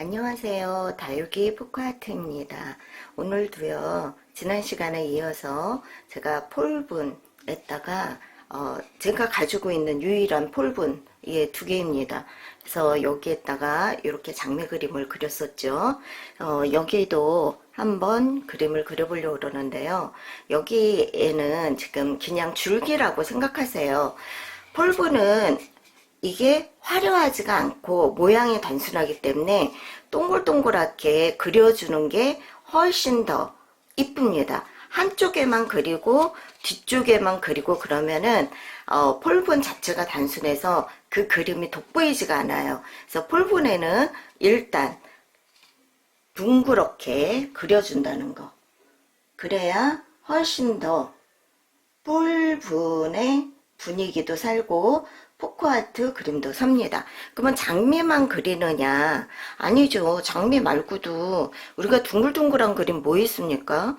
안녕하세요. 다육이 포크아트입니다. 오늘도요, 지난 시간에 이어서 제가 폴분에다가, 어, 제가 가지고 있는 유일한 폴분, 예, 두 개입니다. 그래서 여기에다가 이렇게 장미 그림을 그렸었죠. 어, 여기도 한번 그림을 그려보려고 그러는데요. 여기에는 지금 그냥 줄기라고 생각하세요. 폴분은 이게 화려하지가 않고 모양이 단순하기 때문에 동글동글하게 그려주는 게 훨씬 더 이쁩니다. 한쪽에만 그리고 뒤쪽에만 그리고 그러면은 어, 폴분 자체가 단순해서 그 그림이 돋보이지가 않아요. 그래서 폴분에는 일단 둥그렇게 그려준다는 거. 그래야 훨씬 더 폴분의 분위기도 살고 포크아트 그림도 삽니다. 그러면 장미만 그리느냐? 아니죠. 장미 말고도 우리가 둥글둥글한 그림 뭐 있습니까?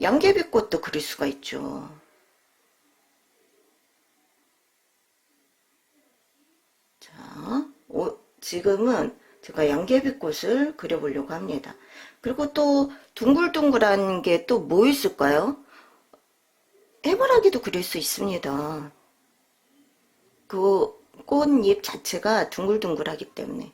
양귀비꽃도 그릴 수가 있죠. 자, 오, 지금은 제가 양귀비꽃을 그려보려고 합니다. 그리고 또 둥글둥글한 게 또 뭐 있을까요? 해바라기도 그릴 수 있습니다. 그 꽃잎 자체가 둥글둥글하기 때문에.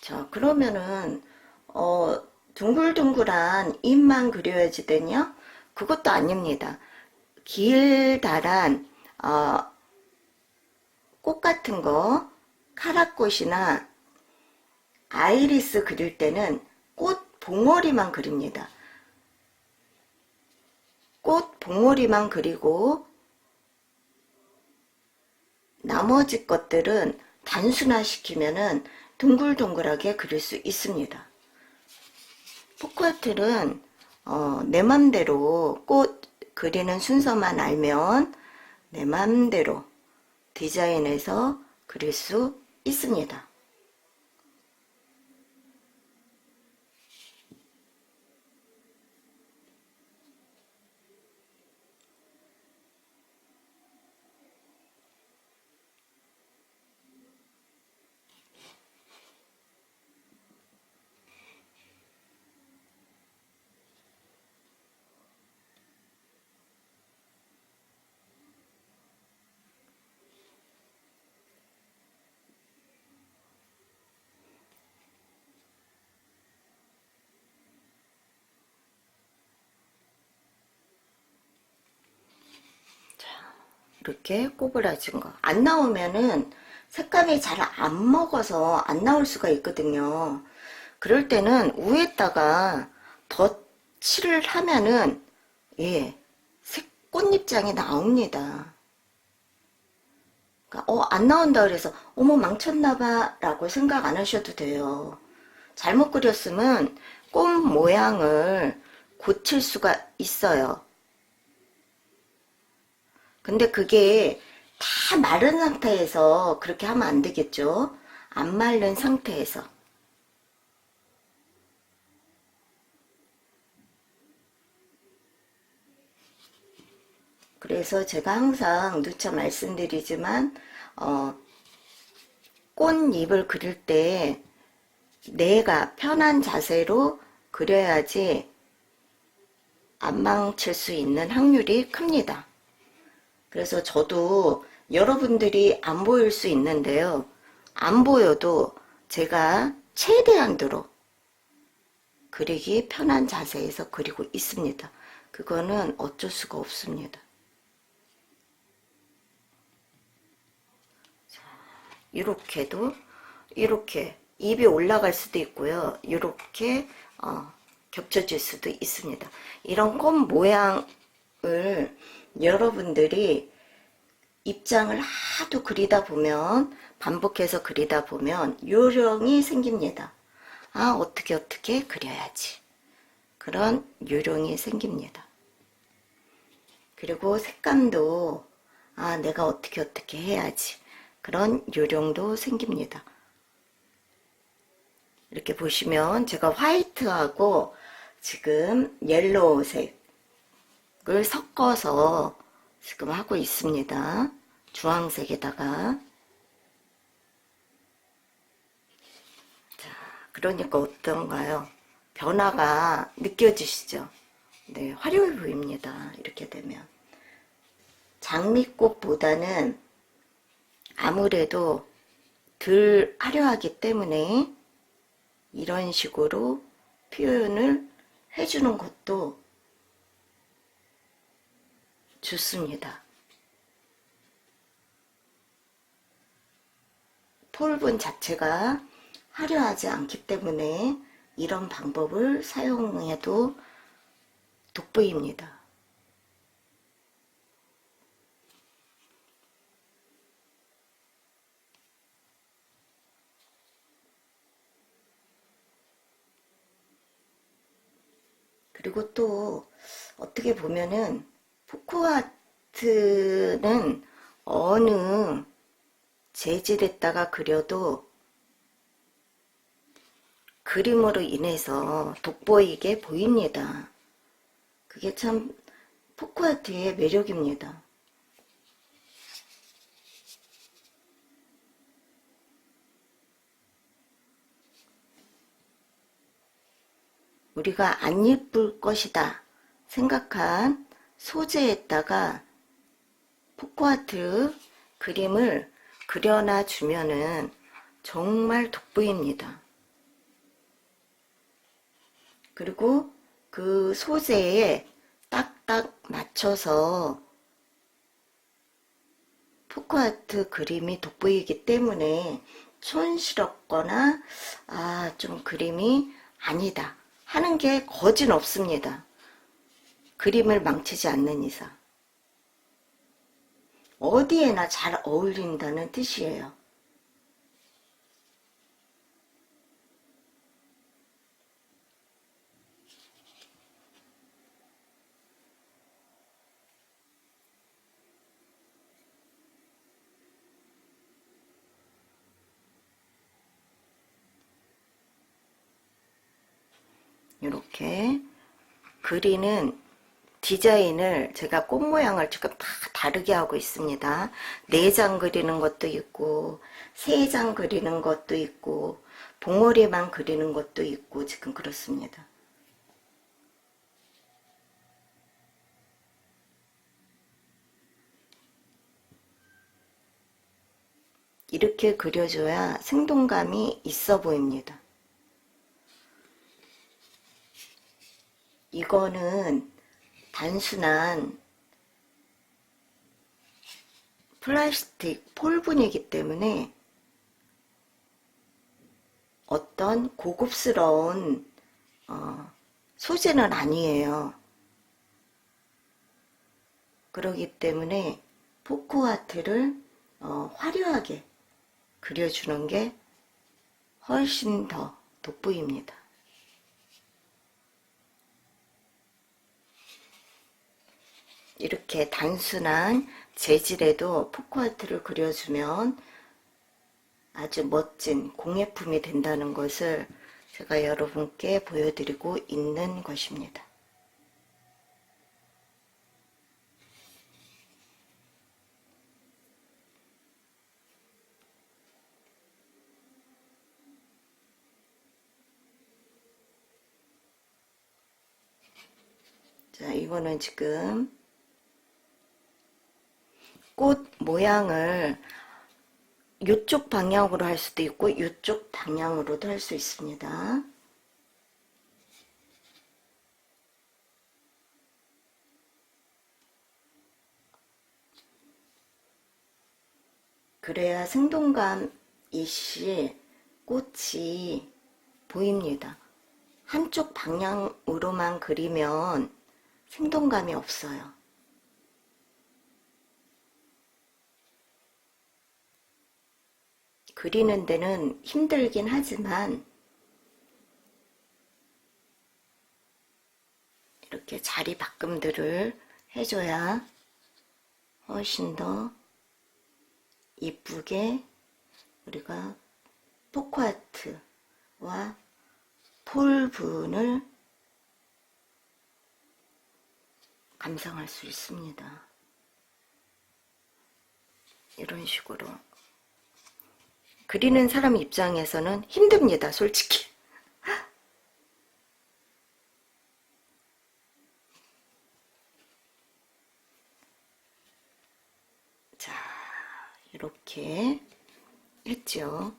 자, 그러면은, 어, 둥글둥글한 잎만 그려야지 되냐? 그것도 아닙니다. 길다란, 어, 꽃 같은 거, 카라꽃이나 아이리스 그릴 때는 꽃 봉오리만 그립니다. 꽃 봉오리만 그리고 나머지 것들은 단순화시키면은 둥글둥글하게 그릴 수 있습니다. 포크아트는 어, 내 맘대로 꽃 그리는 순서만 알면 내 맘대로 디자인해서 그릴 수 있습니다. 이렇게 꼬부라진 거. 안 나오면은 색감이 잘 안 먹어서 안 나올 수가 있거든요. 그럴 때는 위에다가 덧칠을 하면은, 예, 색, 꽃잎장이 나옵니다. 그러니까 어, 안 나온다 그래서, 어머, 망쳤나봐, 라고 생각 안 하셔도 돼요. 잘못 그렸으면 꽃 모양을 고칠 수가 있어요. 근데 그게 다 마른 상태에서 그렇게 하면 안 되겠죠? 안 마른 상태에서. 그래서 제가 항상 누차 말씀드리지만, 어, 꽃잎을 그릴 때 내가 편한 자세로 그려야지 안 망칠 수 있는 확률이 큽니다. 그래서 저도 여러분들이 안 보일 수 있는데요. 안 보여도 제가 최대한도로 그리기 편한 자세에서 그리고 있습니다. 그거는 어쩔 수가 없습니다. 자, 이렇게도 이렇게 입이 올라갈 수도 있고요. 이렇게 어, 겹쳐질 수도 있습니다. 이런 꽃 모양을 여러분들이 입장을 하도 그리다 보면 반복해서 그리다 보면 요령이 생깁니다. 아 어떻게 어떻게 그려야지 그런 요령이 생깁니다. 그리고 색감도 아 내가 어떻게 어떻게 해야지 그런 요령도 생깁니다. 이렇게 보시면 제가 화이트하고 지금 옐로우색 을 섞어서 지금 하고 있습니다. 주황색에다가. 자, 그러니까 어떤가요? 변화가 느껴지시죠? 네, 화려해 보입니다. 이렇게 되면. 장미꽃보다는 아무래도 덜 화려하기 때문에 이런 식으로 표현을 해주는 것도 좋습니다. 폴분 자체가 화려하지 않기 때문에 이런 방법을 사용해도 돋보입니다. 그리고 또 어떻게 보면은 포크아트는 어느 재질에다가 그려도 그림으로 인해서 돋보이게 보입니다. 그게 참 포크아트의 매력입니다. 우리가 안 예쁠 것이다 생각한 소재에다가 포크아트 그림을 그려놔 주면은 정말 돋보입니다. 그리고 그 소재에 딱딱 맞춰서 포크아트 그림이 돋보이기 때문에 촌스럽거나 아 좀 그림이 아니다 하는 게 거진 없습니다. 그림을 망치지 않는 이상. 어디에나 잘 어울린다는 뜻이에요. 이렇게 그리는 디자인을 제가 꽃 모양을 지금 다 다르게 하고 있습니다. 네 장 그리는 것도 있고 세 장 그리는 것도 있고 봉오리만 그리는 것도 있고 지금 그렇습니다. 이렇게 그려줘야 생동감이 있어 보입니다. 이거는 단순한 플라스틱 폴분이기 때문에 어떤 고급스러운 어, 소재는 아니에요. 그러기 때문에 포크아트를 어, 화려하게 그려주는 게 훨씬 더 돋보입니다. 이렇게 단순한 재질에도 포크아트를 그려주면 아주 멋진 공예품이 된다는 것을 제가 여러분께 보여드리고 있는 것입니다. 자, 이거는 지금 꽃 모양을 이쪽 방향으로 할 수도 있고 이쪽 방향으로도 할 수 있습니다. 그래야 생동감 이시 꽃이 보입니다. 한쪽 방향으로만 그리면 생동감이 없어요. 그리는 데는 힘들긴 하지만 이렇게 자리 바꿈들을 해줘야 훨씬 더 이쁘게 우리가 포크아트와 폴분을 감상할 수 있습니다. 이런 식으로. 그리는 사람 입장에서는 힘듭니다, 솔직히. 자, 이렇게 했죠.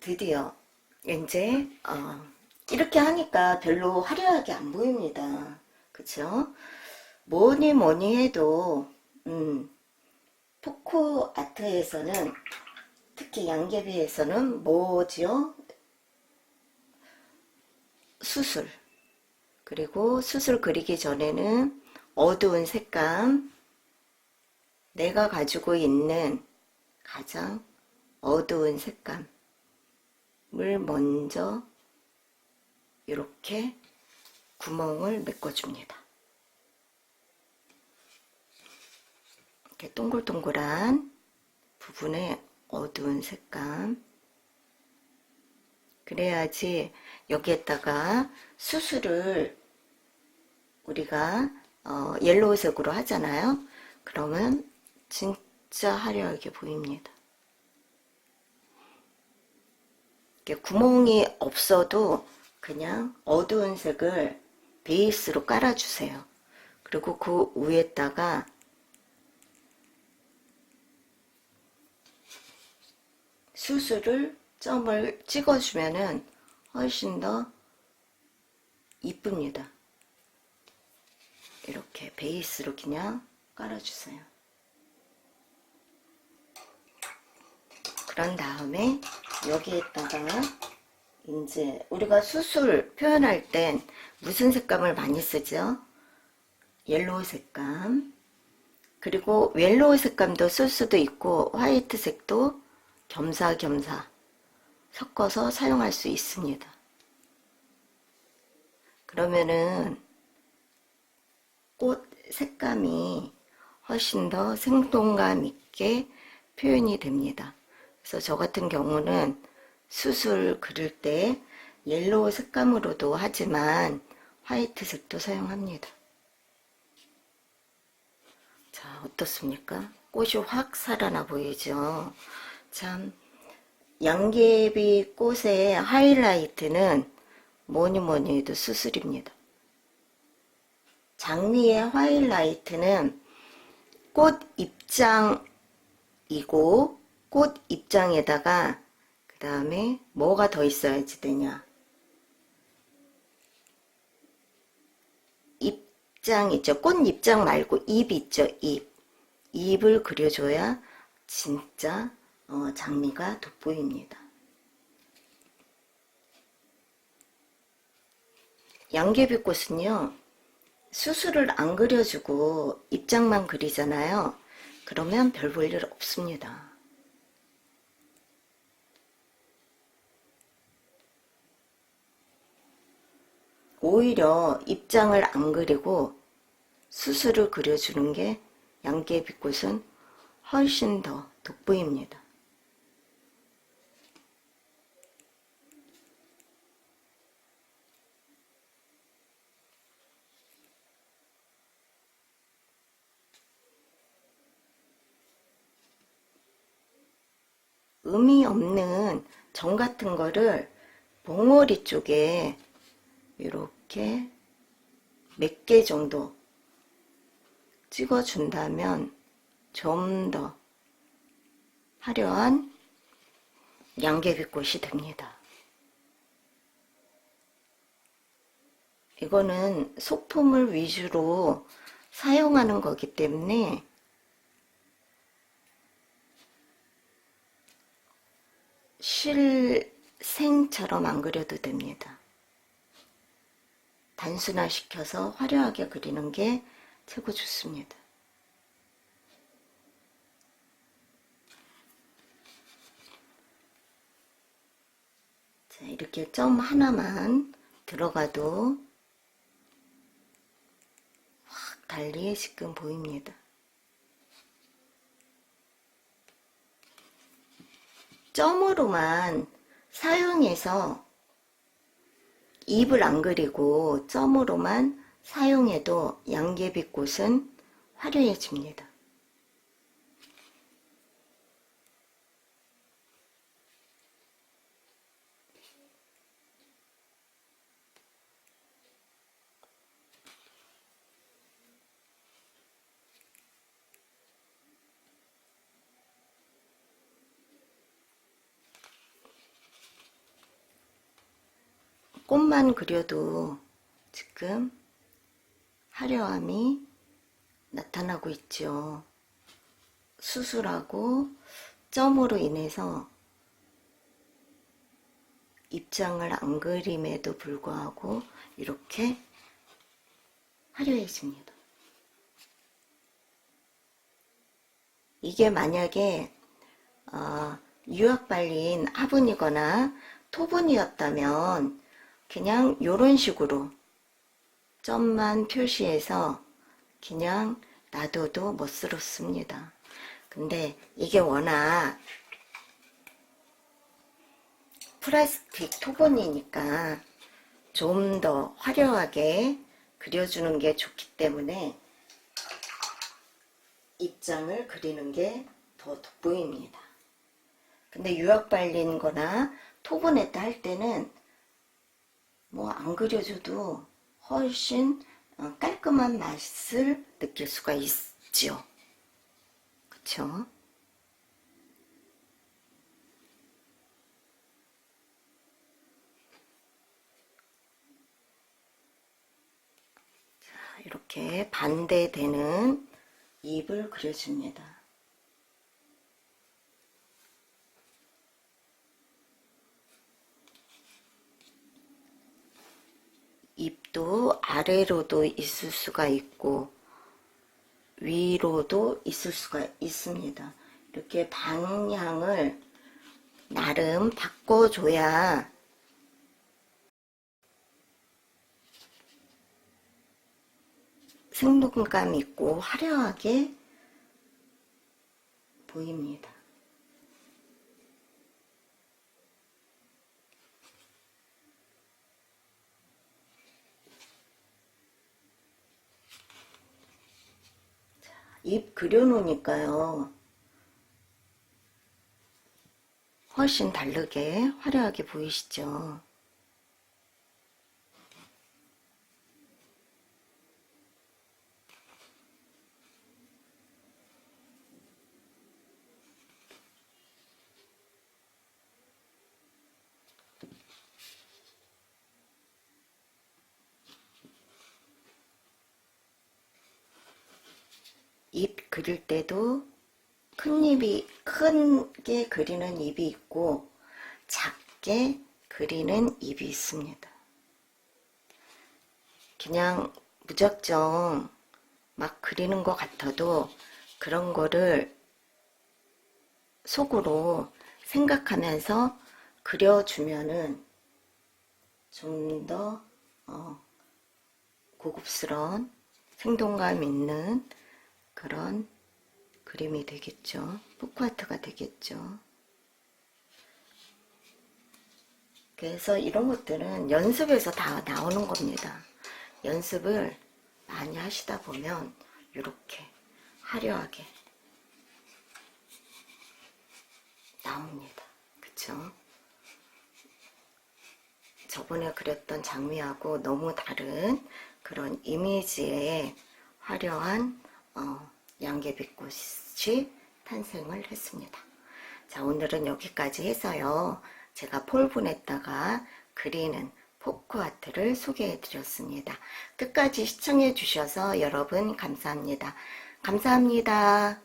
드디어 이제 어, 이렇게 하니까 별로 화려하게 안 보입니다. 그쵸? 뭐니 뭐니 해도 음, 포코 아트에서는 특히 양계비에서는 뭐지요? 수술 그리고 수술 그리기 전에는 어두운 색감 내가 가지고 있는 가장 어두운 색감을 먼저 이렇게 구멍을 메꿔줍니다. 이렇게 동글동글한 부분에 어두운 색감 그래야지 여기에다가 수술을 우리가 어, 옐로우색으로 하잖아요. 그러면 진짜 화려하게 보입니다. 구멍이 없어도 그냥 어두운 색을 베이스로 깔아주세요. 그리고 그 위에다가 수술을 점을 찍어주면은 훨씬 더 이쁩니다. 이렇게 베이스로 그냥 깔아주세요. 그런 다음에 여기에다가 이제 우리가 수술 표현할 땐 무슨 색감을 많이 쓰죠? 옐로우 색감 그리고 옐로우 색감도 쓸 수도 있고 화이트 색도 겸사겸사 섞어서 사용할 수 있습니다. 그러면은 꽃 색감이 훨씬 더 생동감 있게 표현이 됩니다. 그래서 저 같은 경우는 수술 그릴 때 옐로우 색감으로도 하지만 화이트 색도 사용합니다. 자, 어떻습니까? 꽃이 확 살아나 보이죠? 참, 양계비 꽃의 하이라이트는 뭐니 뭐니 해도 수술입니다. 장미의 하이라이트는 꽃 입장이고 꽃 입장에다가 그 다음에 뭐가 더 있어야지 되냐? 입장 있죠. 꽃 입장 말고 잎 있죠. 잎 잎을 그려줘야 진짜 어, 장미가 돋보입니다. 양계비꽃은요 수술을 안 그려주고 입장만 그리잖아요. 그러면 별 볼 일 없습니다. 오히려 입장을 안 그리고 수술을 그려주는 게 양계비꽃은 훨씬 더 돋보입니다. 의미 없는 점 같은 거를 봉오리 쪽에 이렇게 몇 개 정도 찍어준다면 좀 더 화려한 양계비꽃이 됩니다. 이거는 소품을 위주로 사용하는 거기 때문에 실생처럼 안 그려도 됩니다. 단순화시켜서 화려하게 그리는 게 최고 좋습니다. 자, 이렇게 점 하나만 들어가도 확 달리 지금 보입니다. 점으로만 사용해서 입을 안 그리고 점으로만 사용해도 양귀비꽃은 화려해집니다. 꽃만 그려도 지금 화려함이 나타나고 있죠. 수술하고 점으로 인해서 입장을 안 그림에도 불구하고 이렇게 화려해집니다. 이게 만약에 어, 유학 발린 화분이거나 토분이었다면 그냥 이런 식으로 점만 표시해서 그냥 놔둬도 멋스럽습니다. 근데 이게 워낙 플라스틱 토본이니까 좀 더 화려하게 그려주는 게 좋기 때문에 입장을 그리는 게 더 돋보입니다. 근데 유학 발린 거나 토본에다 할 때는 뭐 안 그려줘도 훨씬 어, 깔끔한 맛을 느낄 수가 있지요. 그쵸? 자, 이렇게 반대되는 입을 그려줍니다. 입도 아래로도 있을 수가 있고 위로도 있을 수가 있습니다. 이렇게 방향을 나름 바꿔줘야 생동감 있고 화려하게 보입니다. 입 그려놓으니까요. 훨씬 다르게 화려하게 보이시죠? 입 그릴 때도 큰 입이 크게 그리는 입이 있고 작게 그리는 입이 있습니다. 그냥 무작정 막 그리는 것 같아도 그런 거를 속으로 생각하면서 그려주면은 좀더 어, 고급스러운 생동감 있는 그런 그림이 되겠죠. 포크아트가 되겠죠. 그래서 이런 것들은 연습에서 다 나오는 겁니다. 연습을 많이 하시다 보면 이렇게 화려하게 나옵니다. 그쵸? 저번에 그렸던 장미하고 너무 다른 그런 이미지의 화려한 어, 양계비꽃 이 탄생을 했습니다. 자, 오늘은 여기까지 해서요. 제가 폴분에다가 그리는 포크아트를 소개해 드렸습니다. 끝까지 시청해 주셔서 여러분 감사합니다. 감사합니다.